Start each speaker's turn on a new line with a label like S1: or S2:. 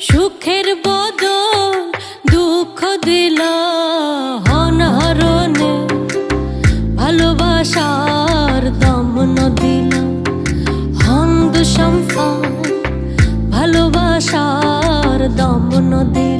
S1: সুখের বদল দুঃখ দিল হনহরণে ভালোবাসার দমন দিল হন্দ সম্পদ ভালোবাসার দমন দিল